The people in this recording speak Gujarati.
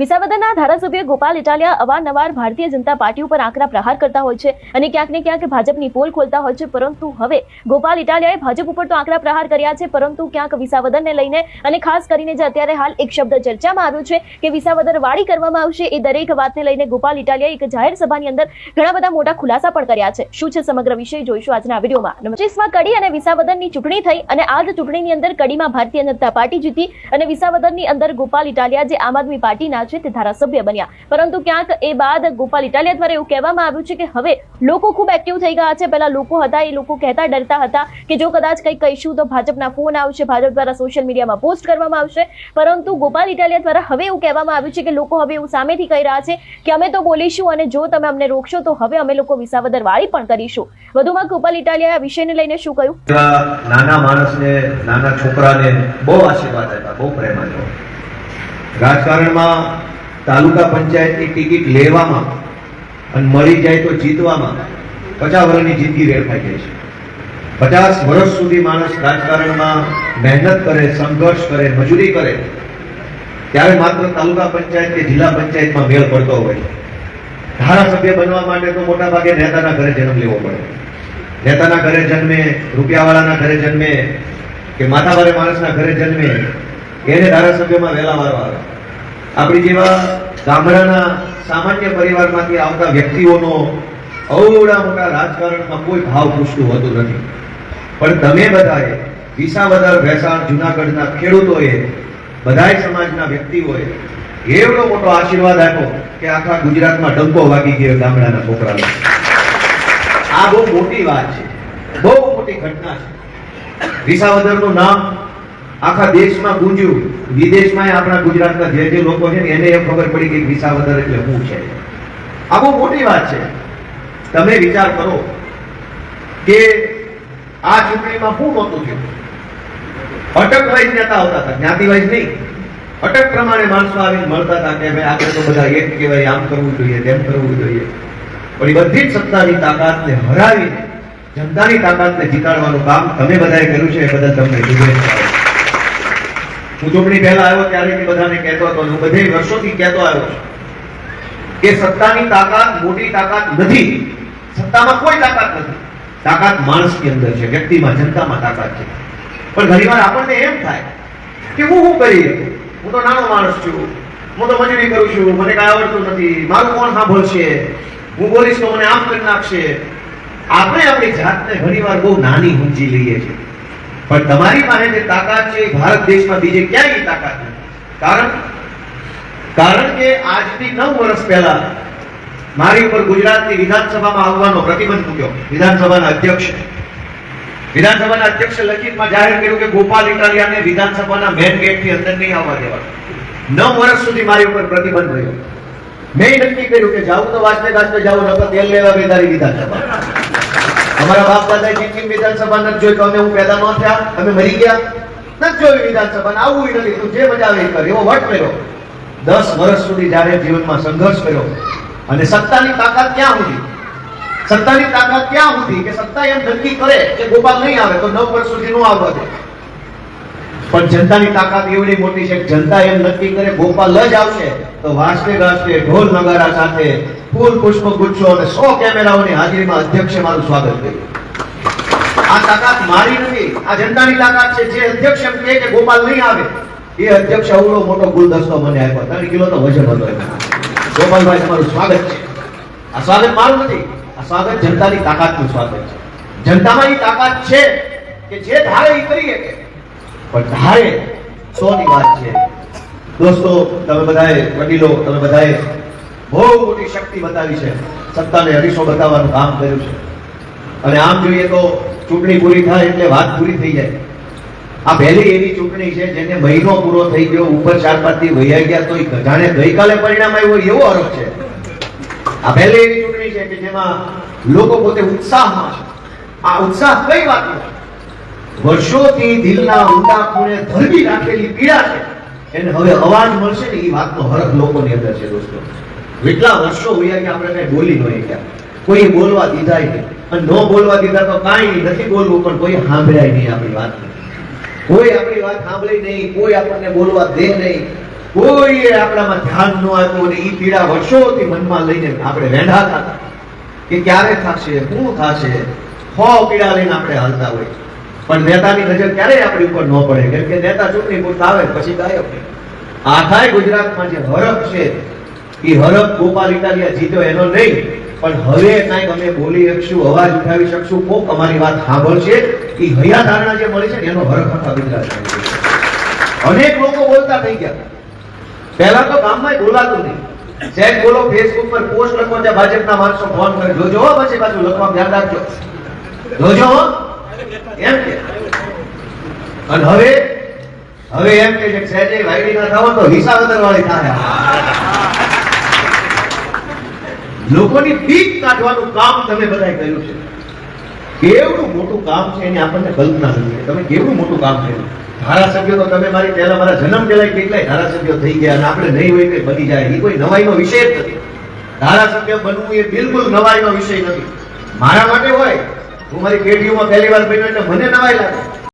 વિસાવદરના ધારાસભ્ય ગોપાલ ઇટાલિયા અવારનવાર ભારતીય જનતા પાર્ટી ઉપર આકરા પ્રહાર કરતા હોય છે અને ક્યાંક ને ક્યાંક ભાજપની પોલ ખોલતા હોય છે, પરંતુ હવે ગોપાલ ઇટાલિયાએ ભાજપ ઉપર તો આકરા પ્રહાર કર્યા છે, પરંતુ ક્યાંક વિસાવદરને લઈને અને ખાસ કરીને જે અત્યારે હાલ એક શબ્દ ચર્ચામાં આવ્યો છે કે વિસાવદર વાળી કરવામાં આવશે એ દરેક વાતને લઈને ગોપાલ ઇટાલિયાએ એક જાહેર સભાની અંદર ઘણા બધા મોટા ખુલાસા પણ કર્યા છે. શું છે સમગ્ર વિષય જોઈશું આજના વિડીયોમાં. પચીસમાં કડી અને વિસાવદરની ચૂંટણી થઈ અને આ ચૂંટણીની અંદર કડીમાં ભારતીય જનતા પાર્ટી જીતી અને વિસાવદરની અંદર ગોપાલ ઇટાલિયા જે આમ આદમી પાર્ટીના છે તે ધારાસભ્ય બન્યા. પરંતુ ક્યાંક એ બાદ ગોપાલ ઇટાલિયા દ્વારા એવું કહેવામાં આવ્યું છે કે હવે લોકો ખૂબ એક્ટિવ થઈ ગયા છે. પહેલા લોકો હતા, એ લોકો કહેતા ડરતા હતા કે જો કદાચ કંઈક કહીશું તો ભાજપના ફોન આવશે, ભાજપ દ્વારા સોશિયલ મીડિયામાં પોસ્ટ કરવામાં આવશે. પરંતુ ગોપાલ ઇટાલિયા દ્વારા હવે એવું કહેવામાં આવ્યું છે કે લોકો હવે એવું સામેથી કહી રહ્યા છે કે અમે તો બોલીશું અને જો તમે અમને રોકશો તો હવે અમે લોકો વિસાવદર વાળી પણ કરીશું. વધુમાં ગોપાલ ઇટાલિયા વિષયને લઈને શું કહ્યું? નાના માણસને, નાના છોકરાને બહુ આશીર્વાદ આપ્યા, બહુ પ્રેમ આપ્યો રાજકારણમાં તાલુકા પંચાયતની ટિકિટ લેવામાં અને મળી જાય તો જીતવામાં પચાસ વર્ષની જિંદગી વેડફાઈ જાય છે. પચાસ વર્ષ સુધી માણસ રાજકારણમાં મહેનત કરે, સંઘર્ષ કરે, મજૂરી કરે, ત્યારે માત્ર તાલુકા પંચાયત કે જિલ્લા પંચાયતમાં મેળ પડતો હોય. ધારાસભ્ય બનવા માટે તો મોટા ભાગે નેતાના ઘરે જન્મ લેવો પડે. નેતાના ઘરે જન્મે, રૂપિયાવાળાના ઘરે જન્મે કે માથાવારે માણસના ઘરે જન્મે, એને ધારાસભ્યમાં વહેલા વારો આવે. આપણી જેવા ગામડાના સામાન્ય પરિવારમાંથી આવતા વ્યક્તિઓનો અવડા મોટા રાજકારણમાં કોઈ ભાવ પૂછતું હોતું નથી. પણ તમે બધાએ વિસાવદર, ભેસાણ, જુનાગઢના ખેડૂતોએ બધાય સમાજના વ્યક્તિઓએ એવડો મોટો આશીર્વાદ આપ્યો કે આખા ગુજરાતમાં ડંકો વાગી ગયો ગામડાના છોકરાનો આ બહુ મોટી વાત છે. બહુ મોટી ઘટના છે. વિસાવદરનું નામ આખા દેશમાં ગુંજ્યું. વિદેશમાં આપણા ગુજરાતના જે જે લોકો છે એને એ ખબર પડી કે વિસાવદર એટલે શું છે. આ બહુ મોટી વાત છે. તમે વિચાર કરો કે આ ચૂંટણીમાં શું નહોતું થયું. અટક વાઇઝ નેતા આવતા હતા, જ્ઞાતિ વાઇઝ નહીં. અટક પ્રમાણે માણસો આવીને મળતા હતા કે ભાઈ આપણે તો બધા એક કહેવાય, આમ કરવું જોઈએ, તેમ કરવું જોઈએ. પણ એ બધી જ સત્તાની તાકાતને હરાવીને, જનતાની તાકાતને જીતાડવાનું કામ તમે બધાએ કર્યું છે, એ બદલ તમને શુભેચ્છાઓ. ચૂંટણી પહેલા આવ્યો ત્યારે બધાને કહેતો હતો હું બધે વર્ષોથી કહેતો આવ્યો કે સત્તાની તાકાત, મોટી તાકાત નથી. સત્તામાં કોઈ તાકાત નથી. તાકાત માણસની અંદર છે, વ્યક્તિમાં, જનતામાં તાકાત છે. પણ ઘણીવાર આપણને એમ થાય કે હું શું કરી હું તો નાનો માણસ છું. હું તો મજૂરી કરું છું. મને કાંઈ આવડતું નથી. મારું કોણ સાંભળશે? હું બોલીશ તો મને આમ કરી નાખશે. આપણે આપણી જાતને ઘણીવાર બહુ નાની ઊંચી લઈએ છીએ. પણ તમારી પાસે જે તાકાત છે ભારત દેશમાં બીજે ક્યાંય તાકાત નથી. કારણ? કારણ કે આજથી નવ વર્ષ પહેલા મારી ઉપર ગુજરાતની વિધાનસભામાં આવવાનો પ્રતિબંધ મૂક્યો. વિધાનસભાના અધ્યક્ષ. વિધાનસભાના અધ્યક્ષે લખિતમાં જાહેર કર્યું કે ગોપાલ ઇટાલિયાને વિધાનસભાના મેન ગેટથી અંદર નહીં આવવા દેવા નવ વર્ષ સુધી મારી ઉપર પ્રતિબંધ રહ્યો. મેં નક્કી કર્યું કે જાવ તો વાંચતે વાંચતે જાઉં, નકર તેલ લેવા બેદારી વિધાનસભા. અમારા બાપ દાદાએ જિંદગી વિધાનસભા નથી જોઈ, તો અમે હું પેદા ન થયા, અમે મરી ગયા. નથી જોયું વિધાનસભા આવું નથી તું જે મજા આવે એ એવો વટ કર્યો. દસ વર્ષ સુધી જાહેર જીવનમાં સંઘર્ષ કર્યો, અને સત્તાની તાકાત ક્યાં સુધી? સત્તાની તાકાત ક્યાં સુધી કે સત્તા એમ નક્કી કરે કે ગોપાલ નહીં આવે, તો નવ વર્ષ સુધી નો આવવા દે. પણ જનતાની તાકાત એવડી મોટી છે જનતા એમ નક્કી કરે, ગોપાલ જ આવશે, તો વાંચતે ગાજતે ઢોલ નગારા સાથે ફૂલ પુષ્પ ગુચ્છો અને સો કેમેરાઓની હાજરીમાં અધ્યક્ષે મારું સ્વાગત કર્યું. આ તાકાત મારી નથી, આ જનતાની તાકાત છે. જે અધ્યક્ષ એમ કે ગોપાલ નહીં આવે, એ અધ્યક્ષ અવળો મોટો ગુલદસ્તો મને આપ્યો. ત્રણ કિલો તો વજન હતો ગોપાલભાઈ, તમારું સ્વાગત છે. આ સ્વાગત મારું નથી, આ સ્વાગત જનતાની તાકાતનું સ્વાગત છે. જનતામાં એ તાકાત છે કે જે ધારે એ કરી શકે પણ ધારે સોની વાત છે. દોસ્તો, તમે બધાએ, વડીલો, તમે બધાએ બહુ મોટી શક્તિ બતાવી છે. સત્તાને હરીશો બતાવવાનું કામ કર્યું છે. અને આમ જોઈએ તો ચૂંટણી પૂરી થાય એટલે વાત પૂરી થઈ જાય. આ પહેલી એવી ચૂંટણી છે જેને મહિનો પૂરો થઈ ગયો, ઉપર ચાર પાંચથી વૈયા ગયા તો જાણે ગઈકાલે પરિણામ આવ્યું એવો આરોપ છે. આ પહેલી એવી ચૂંટણી છે કે જેમાં લોકો પોતે ઉત્સાહમાં છે. આ ઉત્સાહ કઈ વાત વર્ષોથી દિલના ઊંડા ખૂણે ધરવી રાખેલી પીડા છે. એને હવે અવાજ મળશે ને એ વાતનો હરખ લોકોની અંદર છે દોસ્તો. કેટલા વર્ષો હોયા કે આપણે કઈ બોલી ન ગયા કોઈ બોલવા દીધા નહીં. ન બોલવા દીધા તો કાંઈ નથી બોલવું, પણ કોઈ સાંભળાય નહીં આપણી વાત કોઈ આપણી વાત સાંભળી નહીં, કોઈ આપણને બોલવા દે નહીં. કોઈએ આપણામાં ધ્યાન ન આપ્યું અને એ પીડા વર્ષોથી મનમાં લઈને આપણે વેંઢાતા હતા. કે ક્યારે થશે શું થશે? હો પીડા લઈને આપણે હાલતા હોય. પણ નેતાની નજર ક્યારેય આપણી ઉપર ન પડે. કેમ કે નેતા ચૂંટણી પૂરતા આવે, પછી ગાયબ આખાય ગુજરાતમાં જે હરખ છે એ હરખ ગોપાલ ઇટાલિયા જીત્યો એનો નહીં, પણ હવે કાંઈક અમે બોલી શકશું અવાજ ઉઠાવી શકશું, કોક અમારી વાત સાંભળશે. એ હૈયા ધારણા જે મળી છે ને, એનો હરખ આખા ગુજરાત અનેક લોકો બોલતા થઈ ગયા. પહેલા તો ગામમાં બોલાતું નહીં. સેજ બોલો ફેસબુક પર પોસ્ટ લખો ત્યાં ભાજપના માણસો ફોન કરે, જોજો પછી પાછું લખવા ધ્યાન રાખજો. જોજો એમ કે. અને હવે હવે એમ કે છે સહેજે વાયડી ના થાવ તો હિસાબ વાળી થાય લોકોની પીક કાઢવાનું કામ તમે બધાએ કર્યું છે. કેવડું મોટું કામ છે એની આપણને કલ્પના નથી તમે કેવડું મોટું કામ છે ધારાસભ્યો તો તમે મારી પહેલા મારા જન્મ પહેલા કેટલાય ધારાસભ્યો થઈ ગયા અને આપણે નહીં હોય કે બની જાય. એ કોઈ નવાઈનો વિષય જ નથી. ધારાસભ્ય બનવું એ બિલકુલ નવાઈનો વિષય નથી. મારા માટે હોય. હું મારી પેઢીઓમાં પહેલી વાર બન્યો એટલે મને નવાઈ લાગે.